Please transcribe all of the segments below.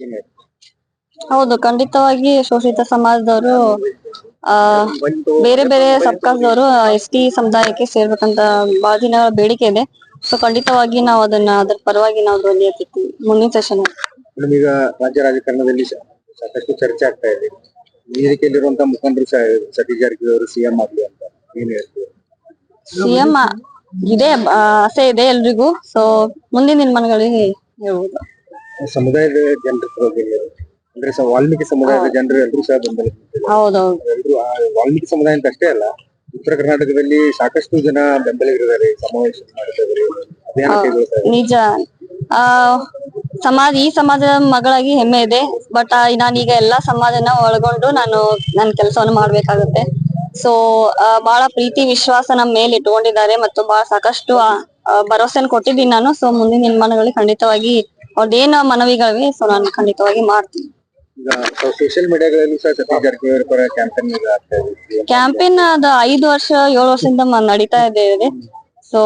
ಏನ್ ಹೇಳ್ತೀರಾ? ಹೌದು ಖಂಡಿತವಾಗಿ ಶೋಷಿತ ಸಮಾಜದವರು ಆ ಬೇರೆ ಬೇರೆ ಸಬ್ಕಾಸ್ದವರು ಎಸ್ ಟಿ ಸಮುದಾಯಕ್ಕೆ ಸೇರ್ಬೇಕಂತ ಬಹಳ ದಿನ ಬೇಡಿಕೆ ಇದೆ. ಸೊ ಖಂಡಿತವಾಗಿ ನಾವು ಅದನ್ನ ಅದ್ರ ಪರವಾಗಿ ನಾವು ಧ್ವನಿ ಎತ್ತಿರ್ತೀವಿ ಮುಂದಿನ ಸೆಷನ್ ಈಗ ರಾಜ್ಯ ರಾಜಕಾರಣದಲ್ಲಿ ಸಾಕಷ್ಟು ಚರ್ಚೆ ಆಗ್ತಾ ಇದೆ. ವೇದಿಕೆಯಲ್ಲಿರುವಂತ ಮುಖಂಡರು ಸತೀಶ್ ಜಾರಕಿಹೊಳಿ ಅವರು ಸಿಎಂ ಆಗ್ಲಿ ಅಂತ ಏನ್ ಹೇಳ್ತೀವಿ ಸಿಎಂ ಇದೆ ಆಸೆ ಇದೆ ಎಲ್ರಿಗೂ. ಸೊ ಮುಂದಿನ ಹೇಳ್ಬೋದು ಸಮುದಾಯದ ಜನರ ಅಂದ್ರೆ ಸ- ವಾಲ್ಮೀಕಿ ಸಮುದಾಯದ ಜನರು ಎಲ್ಲರೂ ಸಹ ಬೆಂಬಲ ಹೌದೌದು ಎಲ್ಲರೂ ವಾಲ್ಮೀಕಿ ಸಮುದಾಯ ಅಂತ ಅಷ್ಟೇ ಅಲ್ಲ ಉತ್ತರ ಕರ್ನಾಟಕದಲ್ಲಿ ಸಾಕಷ್ಟು ಜನ ಬೆಂಬಲಿಗರಿದ್ದಾರೆ ಸಮಾವೇಶ ಅಭಿಯಾನ ನಿಜ. ಆ ಸಮಾಜ ಈ ಸಮಾಜದ ಮಗಳಾಗಿ ಹೆಮ್ಮೆ ಇದೆ ಬಟ್ ನಾನೀಗ ಎಲ್ಲಾ ಸಮಾಜನ ಒಳಗೊಂಡು ನಾನು ನನ್ನ ಕೆಲಸವನ್ನು ಮಾಡ್ಬೇಕಾಗುತ್ತೆ. ಸೊ ಬಹಳ ಪ್ರೀತಿ ವಿಶ್ವಾಸ ನಮ್ಮ ಮೇಲೆ ಇಟ್ಕೊಂಡಿದ್ದಾರೆ ಮತ್ತು ಬಹಳ ಸಾಕಷ್ಟು ಭರವಸೆನ ಕೊಟ್ಟಿದ್ದೀನಿ ನಾನು. ಸೊ ಮುಂದಿನ ನಿರ್ಮಾಣಗಳಿಗೆ ಖಂಡಿತವಾಗಿ ಅವ್ರದ್ದೇನು ಮನವಿಗಳಿವೆ ಸೊ ನಾನು ಖಂಡಿತವಾಗಿ ಮಾಡ್ತೀನಿ. ಸೋಷಿಯಲ್ ಮೀಡಿಯಾಗಳಲ್ಲೂ ಸಹ ಸತೀಶ್ ಜಾರಕಿಹೊಳಿ ಪರ ಕ್ಯಾಂಪೇನ್ ಕ್ಯಾಂಪೇನ್ ಅದು ಐದು ವರ್ಷ ಏಳು ವರ್ಷದಿಂದ ಮ- ನಡೀತಾ ಇದೆ ಸೊ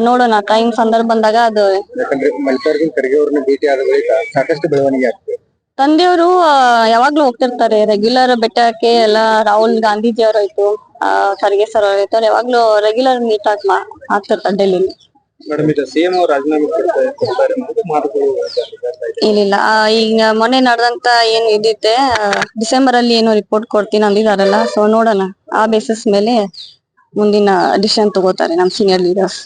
ನೋಡೋಣ ಟೈಮ್ ಸಂದರ್ಭ ಬಂದಾಗ ಅದು ಯಾಕಂದ್ರೆ ಮಲ್ಲಿಕಾರ್ಜುನ್ ಖರ್ಗೆ ಅವ್ರನ್ನ ಭೇಟಿ ಆದ ಬಳಿಕ ಸಾಕಷ್ಟು ಬೆಳವಣಿಗೆ ಆಗ್ತದೆ. ತಂದೆಯವರು ಯಾವಾಗ್ಲೂ ಹೋಗ್ತಿರ್ತಾರೆ ರೆಗ್ಯುಲರ್ ಬೆಟ್ಟಕ್ಕೆ ಎಲ್ಲ ರಾಹುಲ್ ಗಾಂಧೀಜಿ ಅವರಾಯ್ತು ಆ ಖರ್ಗೆ ಸರ್ ಅವರಾಯ್ತು ಅವ್ರು ಯಾವಾಗ್ಲೂ ರೆಗ್ಯುಲರ್ ಮೀಟ್ ಆಗ್ತಿರ್ತಾರೆ ಡೆಲ್ಲಿಲಿ. ಏನಿಲ್ಲ ಆ, ಈಗ ಮೊನ್ನೆ ನಡೆದಂತ ಏನ್ ಇದಿತ್ತೆ ಡಿಸೆಂಬರ್ ಅಲ್ಲಿ ಏನೋ ರಿಪೋರ್ಟ್ ಕೊಡ್ತೀನಿ ಅಂದಿದಾರಲ್ಲ ಸೊ ನೋಡೋಣ. ಆ ಬೇಸಿಸ್ ಮೇಲೆ ಮುಂದಿನ ಡಿಸಿಷನ್ ತಗೋತಾರೆ ನಮ್ ಸೀನಿಯರ್ ಲೀಡರ್ಸ್